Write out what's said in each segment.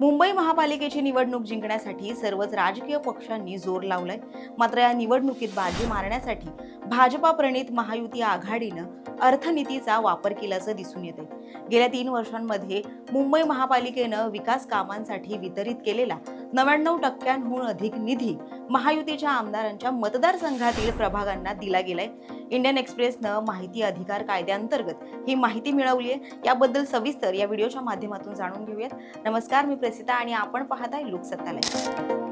मुंबई महापालिकेची निवडणूक जिंकण्यासाठी सर्वच राजकीय पक्षांनी जोर लावलाय. मात्र या निवडणुकीत बाजी मारण्यासाठी भाजपा प्रणित महायुती आघाडीनं अर्थनीतीचा वापर केल्याचं दिसून येते गेल्या तीन वर्षांमध्ये मुंबई महापालिकेनं विकास कामांसाठी वितरित केलेला नव्याण्णव टक्क्यांहून अधिक निधी महायुतीच्या आमदारांच्या मतदारसंघातील प्रभागांना दिला गेलाय. इंडियन एक्सप्रेसनं माहिती अधिकार कायद्याअंतर्गत ही माहिती मिळवली आहे. याबद्दल सविस्तर या व्हिडिओच्या माध्यमातून जाणून घेऊयात. नमस्कार मी प्रसिता आणि आपण पाहताय लोकसत्तालय.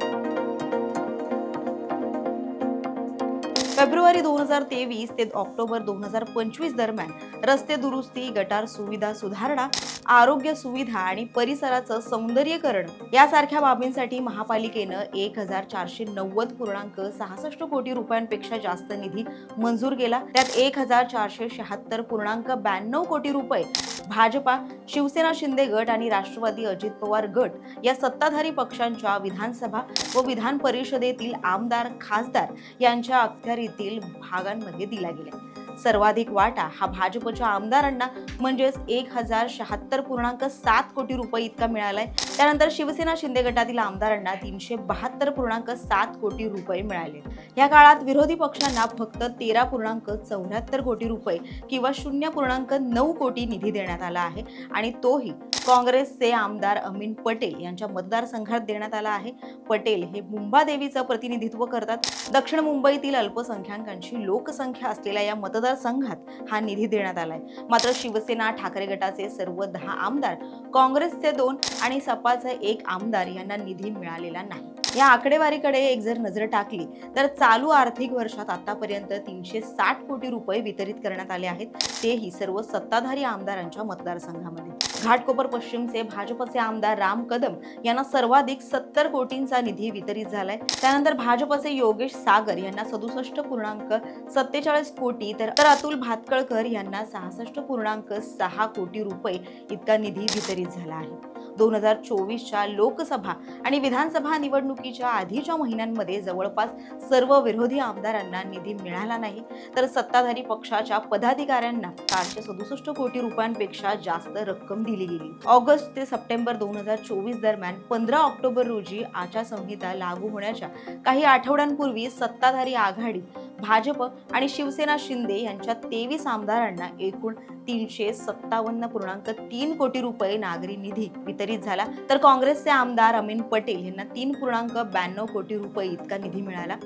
फेब्रुवारी दोन हजार तेवीस ते ऑक्टोबर दोन हजार पंचवीस दरम्यान रस्ते दुरुस्ती गटार सुविधा सुधारणा आरोग्य सुविधा आणि परिसराचं सौंदर्यीकरण यासारख्या बाबींसाठी महापालिकेनं एक हजार चारशे नव्वद पूर्णांक सहासष्ट कोटी रुपयांपेक्षा जास्त निधी मंजूर केला. त्यात एक हजार चारशे शहात्तर पूर्णांक ब्याण्णव कोटी रुपये भाजपा शिवसेना शिंदे गट आणि राष्ट्रवादी अजित पवार गट या सत्ताधारी पक्षांच्या विधानसभा व विधान परिषदेतील आमदार खासदार यांच्या अखत्यारी अखत्यारीतील भागांमध्ये दिला गेला सर्वाधिक वाटा हा भाजपच्या आमदारांना म्हणजेच एक हजार शहात्तर पूर्णांक सात कोटी रुपये इतका मिळालाय. त्यानंतर शिवसेना शिंदे गटातील आमदारांना तीनशे बहात्तर पूर्णांक सात कोटी रुपये मिळाले. या काळात विरोधी पक्षांना फक्त तेरा पूर्णांक चौऱ्याहत्तर कोटी रुपये किंवा शून्य पूर्णांक नऊ कोटी निधी देण्यात आला आहे. आणि तोही काँग्रेसचे आमदार अमीन पटेल यांच्या मतदारसंघात देण्यात आला आहे. पटेल हे मुंबादेवीचं प्रतिनिधित्व करतात. दक्षिण मुंबईतील अल्पसंख्याकांची लोकसंख्या असलेल्या या मतदारसंघात हा निधी देण्यात आलाय. मात्र शिवसेना ठाकरे गटाचे सर्व दहा आमदार काँग्रेसचे दोन आणि सपाचे एक आमदार यांना निधी मिळालेला नाही. या आकडेवारीकडे एक जर नजर टाकली तर चालू आर्थिक वर्षात आतापर्यंत तीनशे साठ कोटी रुपये वितरित करण्यात आले आहेत. तेही सर्व सत्ताधारी आमदारांच्या मतदारसंघामध्ये. घाटकोपर पश्चिमचे भाजपचे आमदार राम कदम यांना सर्वाधिक सत्तर कोटींचा निधी वितरित झालाय. त्यानंतर भाजपचे योगेश सागर यांना सदुसष्ट पूर्णांक सत्तेचाळीस कोटी तर तर अतुल भातकळकर यांना सहासष्ट पूर्णांक सहा कोटी रुपये इतका निधी वितरित झाला आहे. दोन हजार चोवीसच्या लोकसभा आणि विधानसभा निवडणुकीच्या आधीच्या महिन्यांमध्ये जवळपास सर्व विरोधी आमदारांना निधी मिळाला नाही तर सत्ताधारी पक्षाच्या पदाधिकाऱ्यांना चारशे सदुसष्ट कोटी रुपयांपेक्षा जास्त रक्कम दिली गेली. ऑगस्ट ते सप्टेंबर दोन हजार चोवीस दरम्यान पंधरा ऑक्टोबर रोजी आचारसंहिता लागू होण्याच्या काही आठवड्यांपूर्वी सत्ताधारी आघाडी भाजप आणि शिवसेना शिंदे यांच्या तेवीस आमदारांना एकूण तीनशे सत्तावन्न पूर्णांक तीन कोटी रुपये नागरी निधी वितरित झाला. तर काँग्रेसचे आमदार अमीन पटेल यांना तीन पूर्णांक ब्याण्णव कोटी रुपये इतका निधी मिळाला.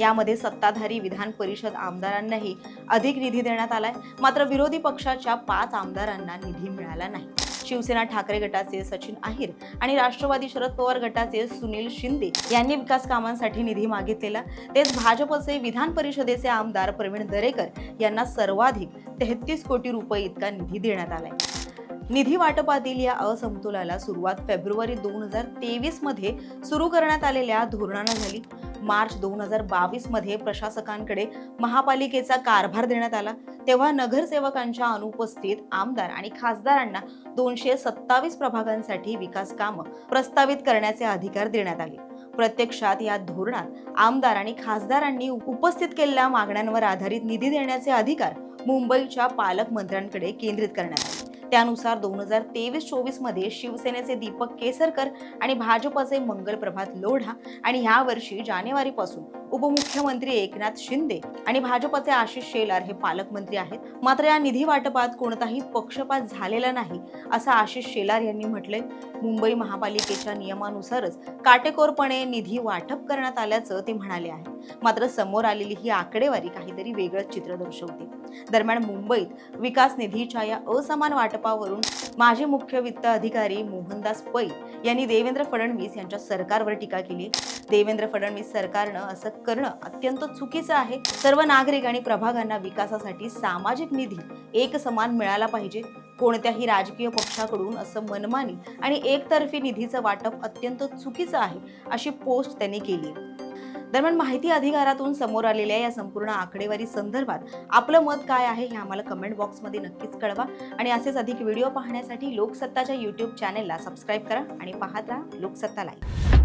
यामध्ये सत्ताधारी विधान परिषद आमदारांनाही अधिक निधी देण्यात आलाय. मात्र विरोधी पक्षाच्या पाच आमदारांना निधी मिळाला नाही. शिवसेना ठाकरे गटाचे सचिन अहिर आणि राष्ट्रवादी शरद पवार गटाचे सुनील शिंदे यांनी विकास कामांसाठी निधी मागितलेला. तेच भाजपचे विधान परिषदेचे आमदार प्रवीण दरेकर यांना सर्वाधिक तेहतीस कोटी रुपये इतका निधी देण्यात आलाय. निधी वाटपातील या असमतोलाला सुरुवात फेब्रुवारी दोन हजार तेवीसमध्ये सुरू करण्यात आलेल्या धोरणानं झाली. मार्च दोन हजार बावीसमध्ये प्रशासकांकडे महापालिकेचा कारभार देण्यात आला. तेव्हा नगरसेवकांच्या अनुपस्थित आमदार आणि खासदारांना दोनशे सत्तावीस प्रभागांसाठी विकास कामं प्रस्तावित करण्याचे अधिकार देण्यात आले. प्रत्यक्षात या धोरणात आमदार आणि खासदारांनी उपस्थित केलेल्या मागण्यांवर आधारित निधी देण्याचे अधिकार मुंबईच्या पालकमंत्र्यांकडे केंद्रित करण्यात आले. त्यानुसार दोन हजार तेवीस चोवीसमध्ये शिवसेनेचे दीपक केसरकर आणि भाजपचे मंगल प्रभात लोढा आणि ह्या वर्षी जानेवारीपासून उपमुख्यमंत्री एकनाथ शिंदे आणि भाजपचे आशिष शेलार हे पालकमंत्री आहेत. मात्र या निधी वाटपात कोणताही पक्षपात झालेला नाही असं आशिष शेलार यांनी म्हटलंय. मुंबई महापालिकेच्या नियमानुसारच काटेकोरपणे निधी वाटप करण्यात आल्याचं ते म्हणाले आहे. मात्र समोर आलेली ही आकडेवारी काहीतरी वेगळंच चित्र दर्शवते. दरम्यान मुंबईत विकास निधीच्या या असमान वाटपावरून माजी मुख्य वित्त अधिकारी मोहनदास पै यांनी देवेंद्र फडणवीस यांच्या सरकारवर टीका केली. देवेंद्र फडणवीस सरकारनं असं करणं अत्यंत चुकीचं आहे. सर्व नागरिक आणि प्रभागांना विकासासाठी सामाजिक निधी एक समान मिळाला पाहिजे. कोणत्याही राजकीय पक्षाकडून असं मनमानी आणि एकतर्फी निधीचं वाटप अत्यंत चुकीचं आहे अशी पोस्ट त्यांनी केली. दरम्यान माहिती अधिकारातून समोर आलेल्या या संपूर्ण आकडेवारी संदर्भात आपलं मत काय आहे हे आम्हाला कमेंट बॉक्समध्ये नक्कीच कळवा. आणि असेच अधिक व्हिडिओ पाहण्यासाठी लोकसत्ताच्या यूट्यूब चॅनेलला सबस्क्राईब करा आणि पाहत राहा लोकसत्ता लाईव्ह